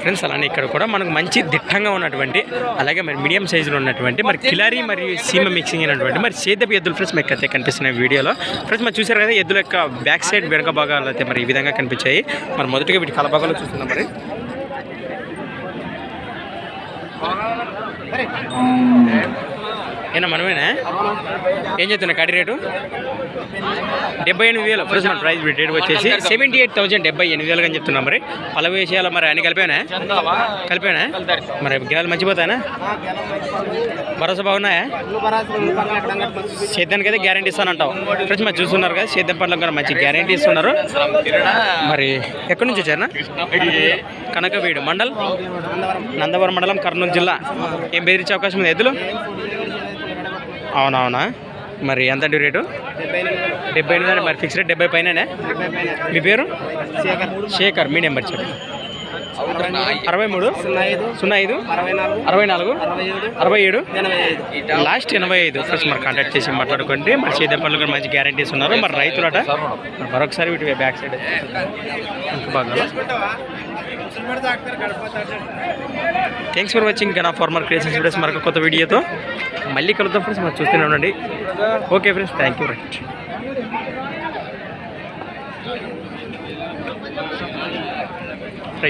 Friends అలానే ఇక్కడ కూడా మనకు మంచి దిట్టంగా ఉన్నటువంటి అలాగే మరి మీడియం సైజులో ఉన్నటువంటి మరి కిలారీ మరియు సీమ మిక్సింగ్ అయినటువంటి మరి సేదపు ఎద్దులు ఫ్రెండ్స్ మీకు అయితే కనిపిస్తున్నాయి వీడియోలో. ఫ్రెండ్స్ మరి చూసారు కదా ఎద్దుల యొక్క బ్యాక్ సైడ్ వెనక భాగాలు అయితే మరి ఈ విధంగా కనిపించాయి. మరి మొదటిగా వీటి కలభాగాలు చూస్తున్నాం మరి. ఏనా మనమేనా? ఏం చెప్తున్నా కడి రేటు? డెబ్బై ఎనిమిది వేలు. ఫ్రెండ్స్ మన ప్రైస్ రేట్ వచ్చేసి సెవెంటీ ఎయిట్ థౌసండ్ డెబ్బై ఎనిమిది వేలుగా అని చెప్తున్నాం మరి. పల విషయాలు మరి అన్ని కలిపానా? కలిపానా? మరి గిరాలు మంచిపోతాయనా భరోసా బాగున్నాయా? సేద్యానికి అయితే గ్యారంటీ ఇస్తానంటావు. ఫ్రెండ్స్ మరి చూస్తున్నారు కదా సేద్యం పనులకు కూడా మంచి గ్యారంటీ ఇస్తున్నారు. మరి ఎక్కడి నుంచి వచ్చారా కనకవీడు మండల్ నందవరం మండలం కర్నూలు జిల్లా. ఏం బెదిరించే అవకాశం ఉంది? ఎద్దులు? అవునవునా? మరి ఎంత అండి రేటు? డెబ్బై ఎనిమిది అండి మరి ఫిక్స్ రేట్ డెబ్బై పైననే? మీ పేరు? శేఖర్ మీ నెంబర్ చెప్పండి. అరవై మూడు? సున్నా ఐదు అరవై నాలుగు. అరవై ఏడు? లాస్ట్ ఎనభై ఐదు. ఫస్ట్ మరి కాంటాక్ట్ చేసి మాట్లాడుకోండి మరి చేతి పనులు కూడా మంచి గ్యారంటీస్ ఉన్నారు. మరి రైతులట? మరొకసారి వీటి back side thanks for watching Gana farmer creations friends మరొక కొత్త వీడియోతో మళ్ళీ కలుద్దాం ఫ్రెండ్స్ మరి చూస్తూనే ఉండండి. Okay friends thank you right